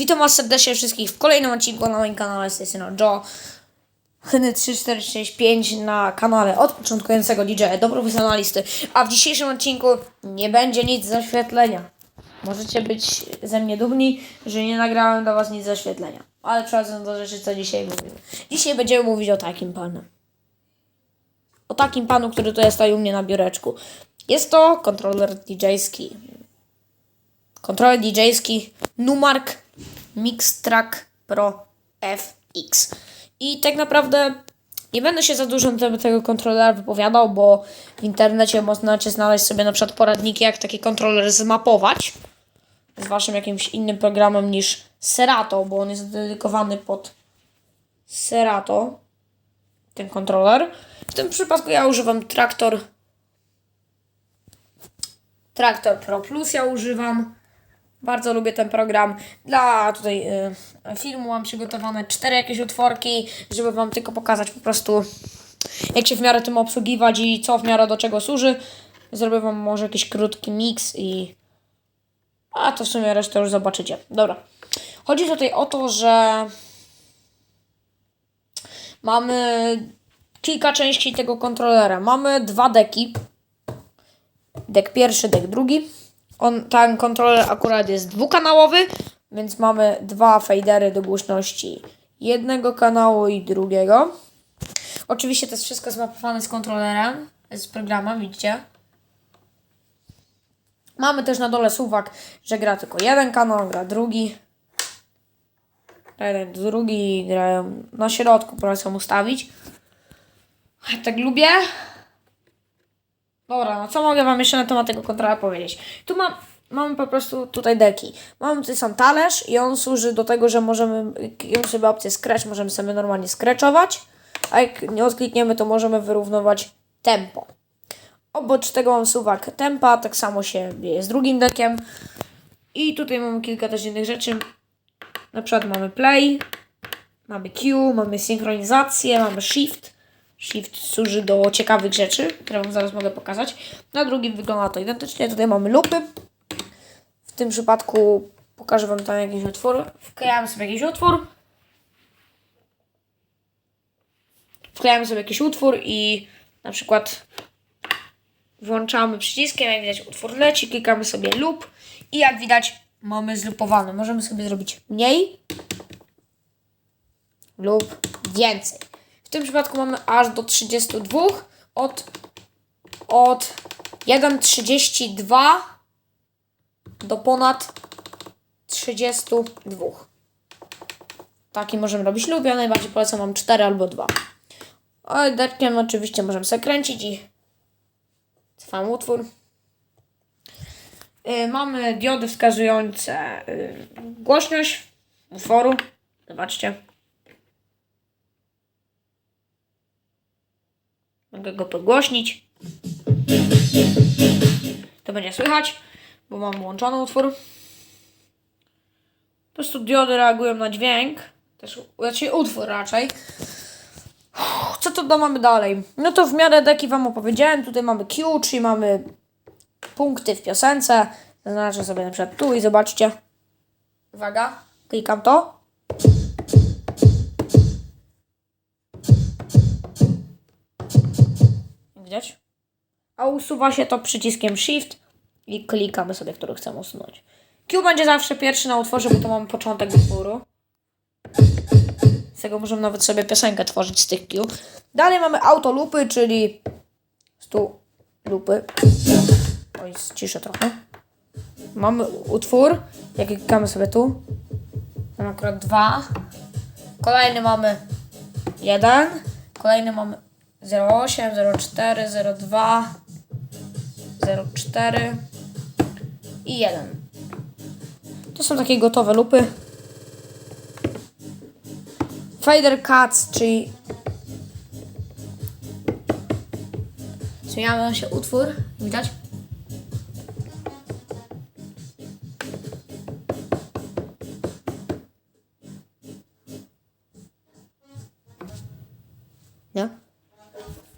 Witam was serdecznie wszystkich w kolejnym odcinku na moim kanale strony Joe. Hyny 3465 na kanale od początkującego DJ do profesjonalisty. A w dzisiejszym odcinku nie będzie nic z zaświetlenia. Możecie być ze mnie dumni, że nie nagrałem dla was nic z zaświetlenia. Ale przechodząc do rzeczy, co dzisiaj mówimy. Dzisiaj będziemy mówić o takim panu. O takim panu, który tutaj stoi u mnie na biureczku. Jest to kontroler DJ-ski. Kontroler DJ-ski Numark Mixtrack Pro FX. I tak naprawdę nie będę się za dużo na temat tego kontrolera wypowiadał, bo w internecie możecie znaleźć sobie na przykład poradniki, jak taki kontroler zmapować z waszym jakimś innym programem niż Serato, bo on jest dedykowany pod Serato, ten kontroler. W tym przypadku ja używam Traktor Traktor Pro Plus ja używam. Bardzo lubię ten program. Dla tutaj y, filmu mam przygotowane cztery jakieś utworki, żeby Wam tylko pokazać po prostu, jak się w miarę tym obsługiwać i co w miarę do czego służy. Zrobię Wam może jakiś krótki miks i... A to w sumie resztę już zobaczycie. Dobra. Chodzi tutaj o to, że mamy kilka części tego kontrolera. Mamy dwa deki. Dek pierwszy, dek drugi. On, ten kontroler akurat jest dwukanałowy, więc mamy dwa fadery do głośności jednego kanału i drugiego. Oczywiście to jest wszystko zmapowane z kontrolerem, z programem, widzicie. Mamy też na dole suwak, że gra tylko jeden kanał, gra drugi. Jeden, drugi grają na środku, polecam ustawić. Tak lubię. Dobra, no co mogę Wam jeszcze na temat tego kontrolera powiedzieć? Tu mam, mamy po prostu tutaj deki. Mamy tutaj sam talerz i on służy do tego, że możemy, ją sobie opcję scratch, możemy sobie normalnie scratchować, a jak nie odklikniemy, to możemy wyrównować tempo. Obok tego mam suwak tempa, tak samo się dzieje z drugim dekiem. I tutaj mamy kilka też innych rzeczy. Na przykład mamy play, mamy Q, mamy synchronizację, mamy shift. Shift służy do ciekawych rzeczy, które Wam zaraz mogę pokazać. Na drugim wygląda to identycznie. Tutaj mamy lupy. W tym przypadku pokażę Wam tam jakiś utwór. Wklejamy sobie jakiś utwór. Wklejamy sobie jakiś utwór i na przykład włączamy przyciskiem, jak widać utwór leci, klikamy sobie loop i jak widać mamy zlupowany. Możemy sobie zrobić mniej lub więcej. W tym przypadku mamy aż do 32 od, od 1,32 do ponad 32. Taki możemy robić lub ja najbardziej polecam Wam 4 albo 2. A derkiem oczywiście możemy sobie kręcić i trwam utwór. Yy, mamy diody wskazujące yy, głośność utworu. Zobaczcie. Mogę go podgłośnić. To będzie słychać, bo mam włączony utwór. Po prostu diody reagują na dźwięk. Też, znaczy utwór raczej. Co to mamy dalej? No to w miarę deki Wam opowiedziałem. Tutaj mamy Q, czyli mamy punkty w piosence. Zaznaczę sobie na przykład tu i zobaczcie. Uwaga, klikam to. Widać? A usuwa się to przyciskiem Shift i klikamy sobie, który chcemy usunąć. Q będzie zawsze pierwszy na utworze, bo to mamy początek utworu. Z tego możemy nawet sobie piosenkę tworzyć z tych Q. Dalej mamy autolupy, czyli stu lupy. Oj, ciszę trochę. Mamy utwór, jak klikamy sobie tu. Mamy akurat dwa. Kolejny mamy jeden. Kolejny mamy 08, 04, 02, 04 i 1. To są takie gotowe lupy. Fader cuts, czyli zmieniamy się utwór, widać? Nie?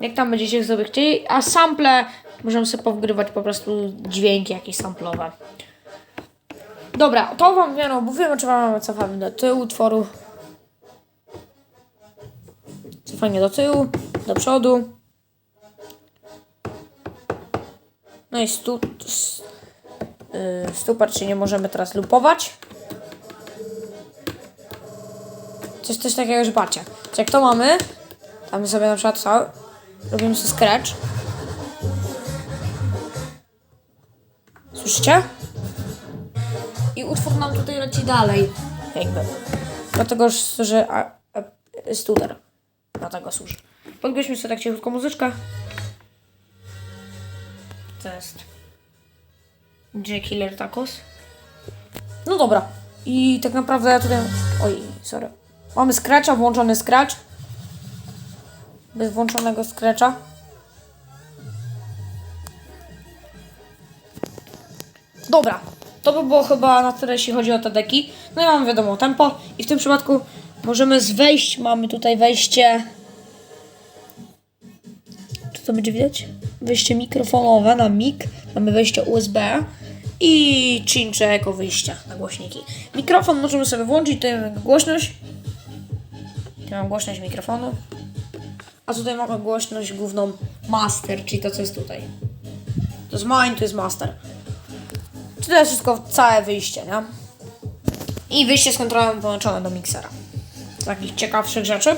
Jak tam będziecie sobie chcieli, a sample możemy sobie powgrywać po prostu dźwięki jakieś samplowe. Dobra, to wam miano, mówiłem, czy wam cofamy do tyłu utworu. Cofanie do tyłu, do przodu. No i stu, s, yy, stupar, czy nie możemy teraz lupować. Coś, coś takiego, że patrzcie. Jak to mamy, tam sobie na przykład cały, robimy sobie scratch. Słyszycie? I utwór nam tutaj leci dalej. Jakby. Dlatego, że a, a, studer. Dlatego służy. Podgłośmy sobie tak cichutko muzyczkę. To jest J Killer Tacos. No dobra. I tak naprawdę tutaj... Oj, sorry. Mamy Scratcha, włączony Scratch. Bez włączonego Scratcha. Dobra, to by było chyba na tyle, jeśli chodzi o te deki. No i mamy wiadomo tempo i w tym przypadku możemy z wejść, mamy tutaj wejście... Czy to będzie widać? Wejście mikrofonowe na mic, mamy wejście USB i cincze jako wyjścia na głośniki. Mikrofon możemy sobie włączyć, tutaj mamy głośność. Tutaj mam głośność mikrofonu. A tutaj mamy głośność główną master, czyli to co jest tutaj. To jest mine, to jest master. Czy to jest wszystko całe wyjście, nie? I wyjście z kontrolą połączone do miksera. Z takich ciekawszych rzeczy.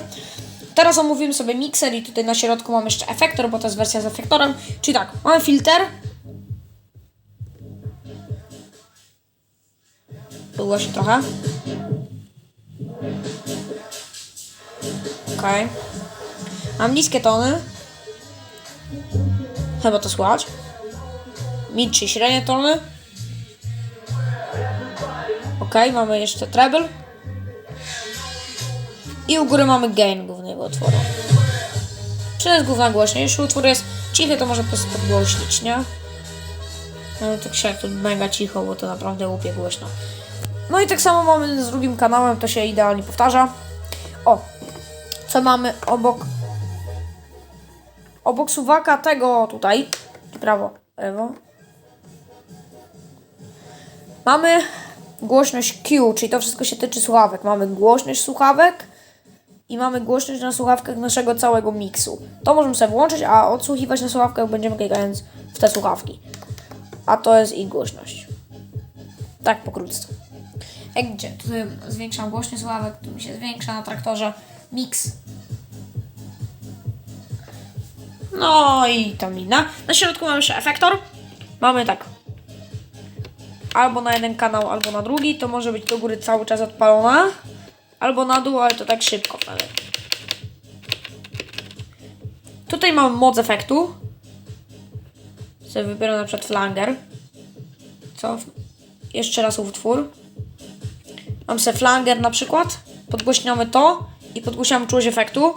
Teraz omówimy sobie mikser i tutaj na środku mamy jeszcze efektor, bo to jest wersja z efektorem. Czyli tak, mamy filtr. Było się trochę. Okej. Mam niskie tony. Chyba to słychać. Mid średnie tony. Ok, mamy jeszcze treble. I u góry mamy gain głównego utworu. Czy to jest główna głośność? Jeśli utwór jest cichy, to może po prostu podgłośnić, nie? No tak się tu mega cicho, bo to naprawdę łupie głośno. No i tak samo mamy z drugim kanałem, to się idealnie powtarza. O, co mamy obok obok suwaka tego tutaj, prawo, lewo, mamy głośność Q, czyli to wszystko się tyczy słuchawek. Mamy głośność słuchawek i mamy głośność na słuchawkach naszego całego miksu. To możemy sobie włączyć, a odsłuchiwać na słuchawkach będziemy klikając w te słuchawki. A to jest ich głośność. Tak pokrótce. Jak gdzie? Tutaj zwiększam głośność słuchawek, tu mi się zwiększa na traktorze. Mix. No i tam inna. Na środku mamy jeszcze efektor. Mamy tak albo na jeden kanał, albo na drugi, to może być do góry cały czas odpalona, albo na dół, ale to tak szybko. Tutaj mamy moc efektu. Sobie wybieram na przykład flanger. Co? Jeszcze raz utwór. Mam sobie flanger na przykład. Podgłośniamy to i podgłośniamy czułość efektu.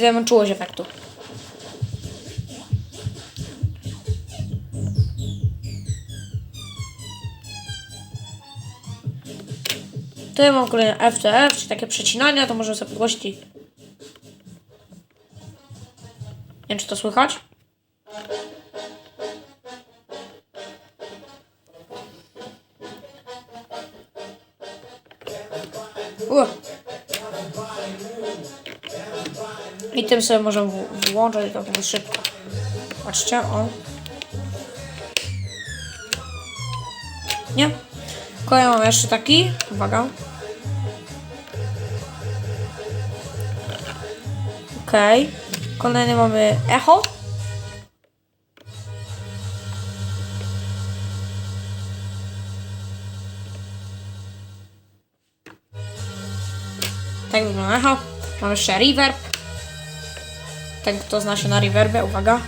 I tutaj mam czułość efektu. Tutaj mam kolejne FTF, czyli takie przecinania, to możemy sobie podgłosić. Nie wiem, czy to słychać. U. I tym sobie możemy włączać to będzie szybko. Patrzcie, o. Nie? Kolejny mam jeszcze taki. Uwaga. Okej. Kolejny mamy echo. Tak wygląda echo. Mamy jeszcze reverb. Ten, kto zna się na reverbie, uwaga.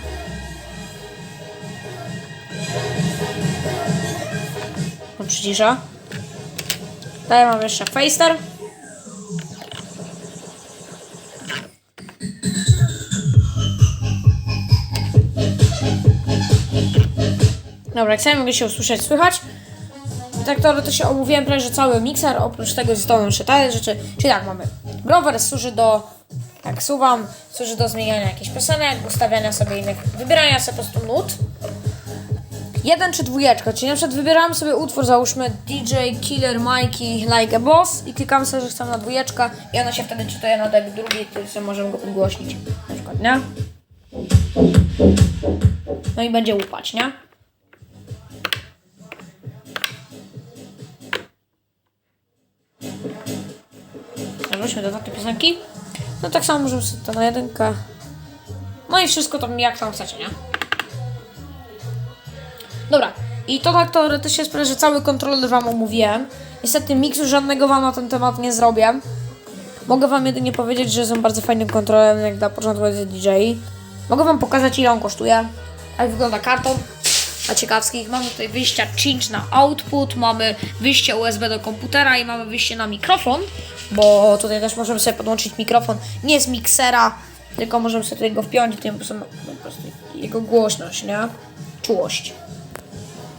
On przycisza. Tutaj mamy jeszcze facer. Dobra, jak sami mogę się usłyszeć, słychać. Tak to, się omówiłem prawie, że cały mikser, oprócz tego zostały jeszcze te rzeczy. Czyli tak, mamy. Grover służy do Tak, suwam, służy do zmieniania jakichś piosenek, ustawiania sobie innych, wybierania sobie po prostu nut. Jeden czy dwójeczka, czyli na przykład wybieramy sobie utwór, załóżmy DJ Killer Mikey Like a Boss i klikamy sobie, że chcemy na dwójeczkę i ona się wtedy czytuje na tak drugi, to sobie możemy go podgłośnić, na przykład, nie? No i będzie łupać, nie? Wróćmy do takiej piosenki. No tak samo możemy sobie to na jedynkę. No i wszystko tam jak tam chcecie, nie? Dobra. I to tak teoretycznie sprawia, że cały kontroler wam omówiłem. Niestety miksu żadnego wam na ten temat nie zrobię. Mogę wam jedynie powiedzieć, że są bardzo fajnym kontrolerem, jak na początku jest DJ. Mogę wam pokazać ile on kosztuje. Jak wygląda karton. A ciekawskich mamy tutaj wyjścia cinch na output, mamy wyjście USB do komputera i mamy wyjście na mikrofon, bo tutaj też możemy sobie podłączyć mikrofon nie z miksera, tylko możemy sobie tutaj go wpiąć i prostu, po prostu jego głośność, nie? Czułość.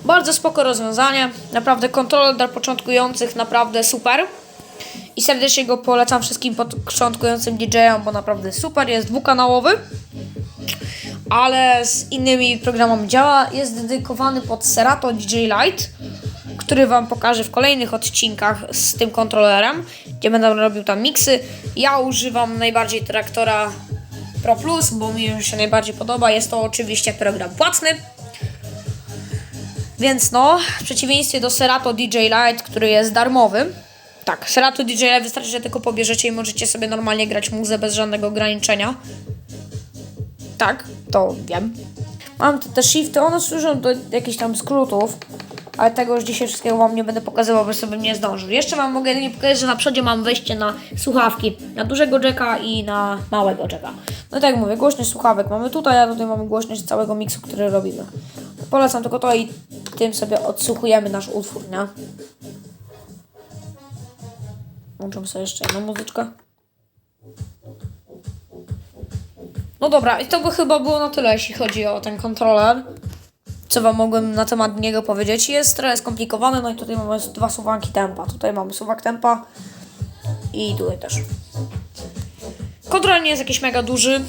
Bardzo spoko rozwiązanie, naprawdę kontroler dla początkujących, naprawdę super. I serdecznie go polecam wszystkim początkującym DJ-om, bo naprawdę super, jest dwukanałowy ale z innymi programami działa. Jest dedykowany pod Serato DJ Lite, który Wam pokażę w kolejnych odcinkach z tym kontrolerem, gdzie będę robił tam miksy. Ja używam najbardziej traktora Pro Plus, bo mi się najbardziej podoba. Jest to oczywiście program płatny. Więc no, w przeciwieństwie do Serato DJ Lite, który jest darmowy. Tak, Serato DJ Lite wystarczy, że tylko pobierzecie i możecie sobie normalnie grać muzę bez żadnego ograniczenia. Tak, to wiem. Mam te, te shifty, one służą do jakichś tam skrótów, ale tego już dzisiaj wszystkiego wam nie będę pokazywał, bo sobie nie zdążył. Jeszcze wam mogę jedynie pokazać, że na przodzie mam wejście na słuchawki, na dużego jacka i na małego jacka. No tak jak mówię, głośność słuchawek mamy tutaj, a tutaj mamy głośność całego miksu, który robimy. Polecam tylko to i tym sobie odsłuchujemy nasz utwór, nie? Włączam sobie jeszcze jedną muzyczkę. No dobra, i to by chyba było na tyle, jeśli chodzi o ten kontroler. Co wam mogłem na temat niego powiedzieć. Jest trochę skomplikowany, no i tutaj mamy dwa suwanki tempa. Tutaj mamy suwak tempa i tutaj też. Kontroler nie jest jakiś mega duży.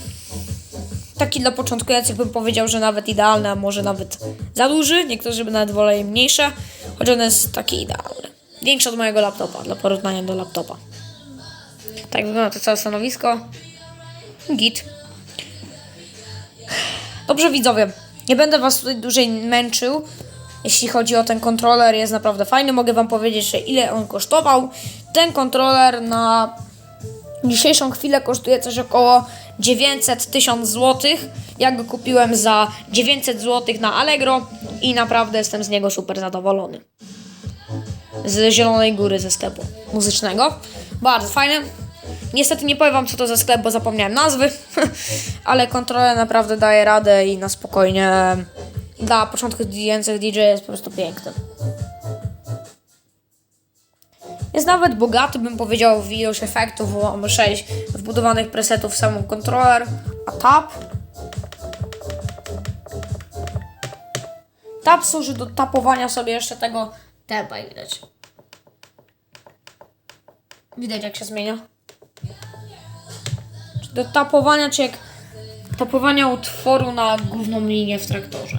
Taki dla początkujących bym powiedział, że nawet idealny, a może nawet za duży. Niektórzy by nawet woleli mniejsze, choć on jest taki idealny. Większy od mojego laptopa, dla porównania do laptopa. Tak wygląda to całe stanowisko. Git. Dobrze widzowie, nie będę was tutaj dłużej męczył. Jeśli chodzi o ten kontroler, jest naprawdę fajny. Mogę wam powiedzieć, że ile on kosztował. Ten kontroler na dzisiejszą chwilę kosztuje coś około 900-1000 zł. Ja go kupiłem za 900 zł na Allegro i naprawdę jestem z niego super zadowolony. Z Zielonej Góry ze sklepu muzycznego. Bardzo fajny. Niestety nie powiem wam co to za sklep, bo zapomniałem nazwy, ale kontroler naprawdę daje radę i na spokojnie dla początkujących DJ jest po prostu piękny. Jest nawet bogaty, bym powiedział, w ilość efektów, bo mamy 6 wbudowanych presetów w samym kontroler, a tab Tab służy do tapowania sobie jeszcze tego tempa, widać. Widać jak się zmienia do tapowania, czy jak tapowania utworu na główną linię w traktorze.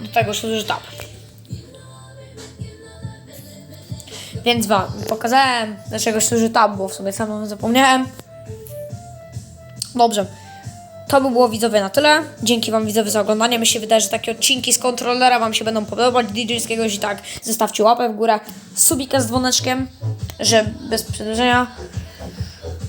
Do tego służy tap. Więc wam pokazałem, dlaczego służy tab, bo w sumie sam zapomniałem. Dobrze. To by było widzowie na tyle. Dzięki wam widzowie za oglądanie. Mi się wydaje, że takie odcinki z kontrolera wam się będą podobać. DJ-skiego, tak, zostawcie łapę w górę. Subika z dzwoneczkiem, że bez przedłużenia.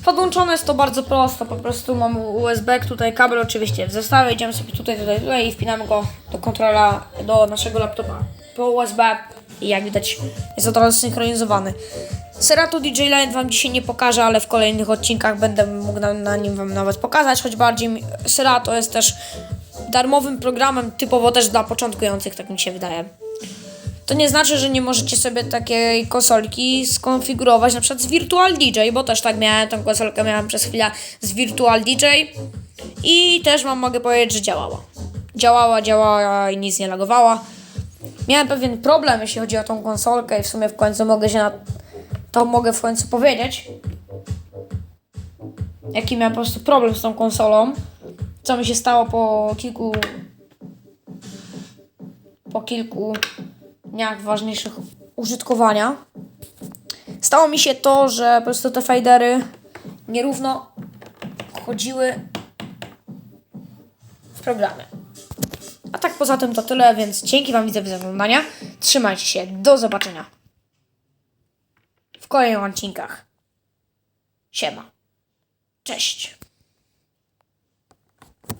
Podłączone jest to bardzo prosto, po prostu mamy USB, tutaj kabel oczywiście w zestawie, idziemy sobie tutaj, tutaj, tutaj i wpinamy go do kontrola, do naszego laptopa po USB i jak widać jest od razu synchronizowany. Serato DJ Line Wam dzisiaj nie pokażę, ale w kolejnych odcinkach będę mógł na, na nim Wam nawet pokazać, choć bardziej Serato jest też darmowym programem, typowo też dla początkujących, tak mi się wydaje. To nie znaczy, że nie możecie sobie takiej konsolki skonfigurować na przykład z Virtual DJ, bo też tak miałem, tą konsolkę miałem przez chwilę z Virtual DJ i też Wam mogę powiedzieć, że działała. Działała, działała i nic nie lagowała. Miałem pewien problem, jeśli chodzi o tą konsolkę i w sumie w końcu mogę się na to mogę w końcu powiedzieć. jaki miałem po prostu problem z tą konsolą. Co mi się stało po kilku po kilku dniach ważniejszych użytkowania. Stało mi się to, że po prostu te fadery nierówno chodziły w programie. A tak poza tym to tyle, więc dzięki Wam widzę za. Trzymajcie się, do zobaczenia w kolejnych odcinkach. Siema. Cześć.